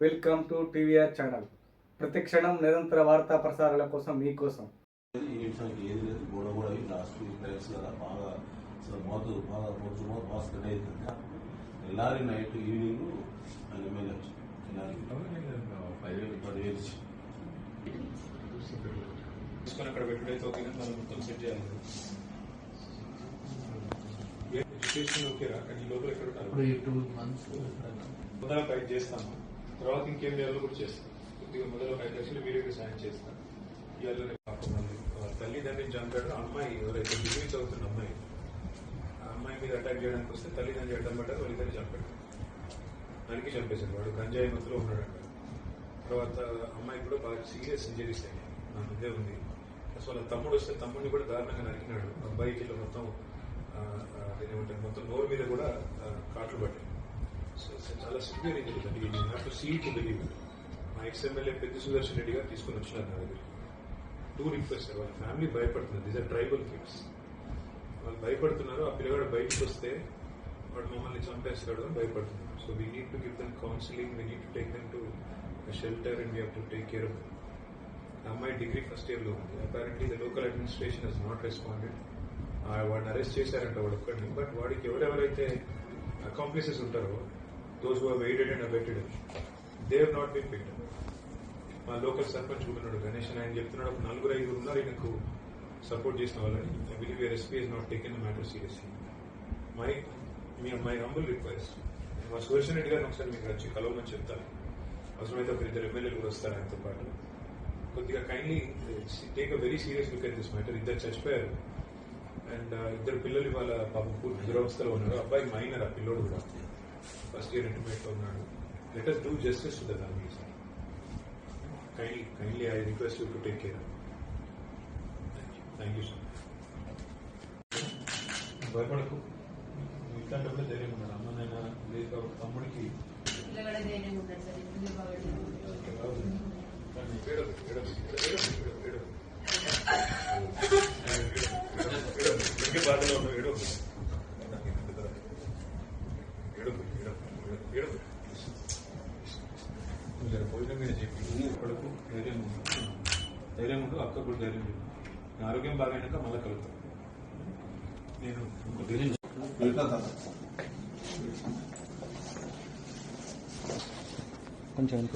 Welcome to TVR channel. ప్రతి క్షణం నిరంతర వార్తా ప్రసారాల కోసం మీకోసం. ఈ నిమిషానికి ఏది లేదు గొడవ కూడా అయ్యి లాస్ట్ టైమ్స్ కదా బాగా అసలు మోతు బాగా పొద్దు మోత బాగా స్ప్రెడ్ అవుతుంది ఎల్లారి నైట్ ఈవినింగ్ అక్కడ పెట్టుడైతే ఓకే మనం మొత్తం సెట్ చేయాలి. ఎడ్యుకేషన్ ఓకేరా కానీ లోపల ఎక్కడ ఇప్పుడు టూ మంత్స్ మొదల ఫైట్ చేస్తాము. తర్వాత ఇంకేం చేయాలో కూడా చేస్తాను కొద్దిగా మొదటలో ఒక ఐదు లక్షలు వీడియోకి సాయం చేస్తాను ఇవాళ రేపు మంది తల్లిదండ్రిని చంపాడు. ఆ అమ్మాయి ఎవరైతే డిగ్రీ చదువుతున్న అమ్మాయి ఆ అమ్మాయి మీద అటాక్ చేయడానికి వస్తే తల్లిదండ్రులు అడ్డం పడ్డారు వాళ్ళిద్దరు చంపాడు. నరికి చంపేశాడు. వాడు గంజాయి మత్తులో ఉన్నాడంట. తర్వాత అమ్మాయి కూడా బాగా సీరియస్ ఇంజరీస్ అయ్యాయి. నా మధ్య ఉంది. అసలు తమ్ముడు వస్తే తమ్ముడిని కూడా దారుణంగా నరికినాడు. అబ్బాయికి మొత్తం ఏమంటారు మొత్తం నోరు మీద కూడా కాట్లు పట్టాయి చాలా సివియర్ ఇంజరీస్ అంటే నేను హ్యావ్ బిలీవ్ మా ఎక్స్ఎమ్మెల్యే పెద్ద సుదర్శన్ రెడ్డి గారు తీసుకుని వచ్చినారు నా దగ్గర టూ రిక్వెస్ట్ వాళ్ళ ఫ్యామిలీ భయపడుతున్నారు. దీస్ ఆర్ ట్రైబల్ కిడ్స్ వాళ్ళు భయపడుతున్నారు ఆ పిల్లగాడు బయటకు వస్తే వాడు మమ్మల్ని చంపేస్తాడు అని భయపడుతున్నారు. So we need to give them counselling we need to take them to shelter and we to take care of అమ్మాయి డిగ్రీ ఫస్ట్ ఇయర్లో ఉంది. Apparently the local administration has not responded వాడిని అరెస్ట్ చేశారంట వాడు ఒక్కడిని. బట్ వాడికి ఎవరెవరైతే accomplices ఉంటారో those who waited and abetted they have not been picked మా లోకల్ సర్పంచ్ కూడా ఉన్నాడు. గణేష్ ఆయన చెప్తున్నాడు. ఒక నలుగురు ఐదుగురు ఉన్నారు. ఈయనకు సపోర్ట్ చేసిన వాళ్ళని. I believe your SP is not taken matter seriously my me my humble request మా సుదర్శన్ రెడ్డి గారిని ఒకసారి మీకు వచ్చి కలవమని చెప్తాను. అవసరమైతే ఒక ఇద్దరు ఎమ్మెల్యేలు కూడా వస్తారు ఆయనతో పాటు. కొద్దిగా kindly take a very serious look at this matter ఇద్దరు చచ్చిపోయారు. అండ్ uh, ఇద్దరు పిల్లలు ఇవాళ పాపం పూర్తి దురవస్థలో ఉన్నారు. అబ్బాయి మైనర్ ఆ పిల్లోడు కూడా. ఫస్ట్ ఇయర్ ఇంటర్మీడియట్లో ఉన్నాడు. Let us do justice to the families kindly kindly I request you to take care thank you so much భయపడకు. ఇట్లాంటప్పుడు ధైర్యం ఉన్నాడు అమ్మనైనా లేదు కాబట్టి తమ్ముడికి పిల్లగాడ ధైర్యం ఉంటాడు నువ్వు జర భోజనం మీద చెప్పి కొడుకు ధైర్యం ధైర్యం ఉండు అక్క కూడా ధైర్యం నా ఆరోగ్యం బాగైనాక మళ్ళీ కలుగుతాం నేను ధైర్యం. కొంచెం